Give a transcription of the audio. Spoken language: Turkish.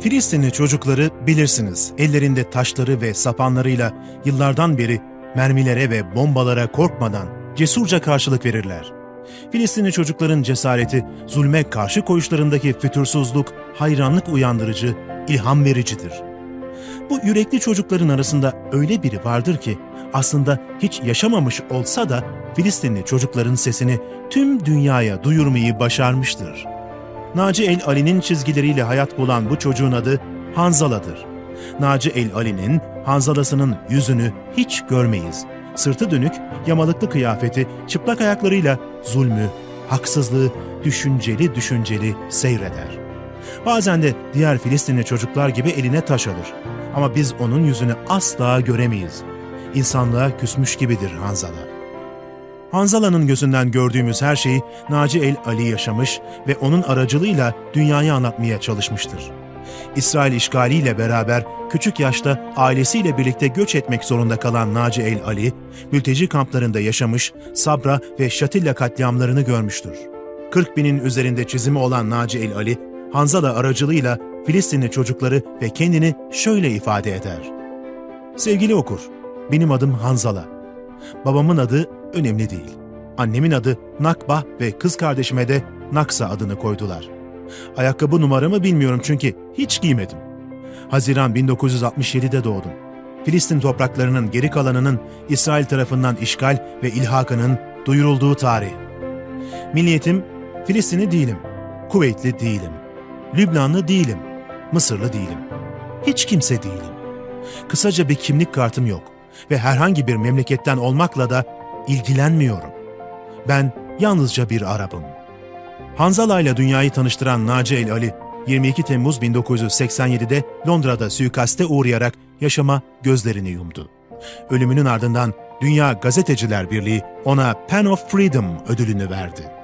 Filistinli çocukları bilirsiniz ellerinde taşları ve sapanlarıyla yıllardan beri mermilere ve bombalara korkmadan cesurca karşılık verirler. Filistinli çocukların cesareti, zulme karşı koyuşlarındaki fütursuzluk, hayranlık uyandırıcı, ilham vericidir. Bu yürekli çocukların arasında öyle biri vardır ki aslında hiç yaşamamış olsa da Filistinli çocukların sesini tüm dünyaya duyurmayı başarmıştır. Naci El Ali'nin çizgileriyle hayat bulan bu çocuğun adı Hanzala'dır. Naci El Ali'nin Hanzala'sının yüzünü hiç görmeyiz. Sırtı dönük, yamalıklı kıyafeti, çıplak ayaklarıyla zulmü, haksızlığı düşünceli düşünceli seyreder. Bazen de diğer Filistinli çocuklar gibi eline taş alır. Ama biz onun yüzünü asla göremeyiz. İnsanlığa küsmüş gibidir Hanzala. Hanzala'nın gözünden gördüğümüz her şeyi Naci El Ali yaşamış ve onun aracılığıyla dünyaya anlatmaya çalışmıştır. İsrail işgaliyle beraber küçük yaşta ailesiyle birlikte göç etmek zorunda kalan Naci El Ali, mülteci kamplarında yaşamış, Sabra ve Şatilla katliamlarını görmüştür. 40 binin üzerinde çizimi olan Naci El Ali, Hanzala aracılığıyla Filistinli çocukları ve kendini şöyle ifade eder. Sevgili okur, benim adım Hanzala. Babamın adı önemli değil. Annemin adı Nakba ve kız kardeşime de Naksa adını koydular. Ayakkabı numaramı bilmiyorum çünkü hiç giymedim. Haziran 1967'de doğdum. Filistin topraklarının geri kalanının İsrail tarafından işgal ve ilhakının duyurulduğu tarih. Milliyetim Filistinli değilim, Kuveytli değilim, Lübnanlı değilim, Mısırlı değilim. Hiç kimse değilim. Kısaca bir kimlik kartım yok ve herhangi bir memleketten olmakla da ilgilenmiyorum. Ben yalnızca bir Arap'ım. Hanzala ile dünyayı tanıştıran Naci El Ali, 22 Temmuz 1987'de Londra'da suikaste uğrayarak yaşama gözlerini yumdu. Ölümünün ardından Dünya Gazeteciler Birliği ona Pen of Freedom ödülünü verdi.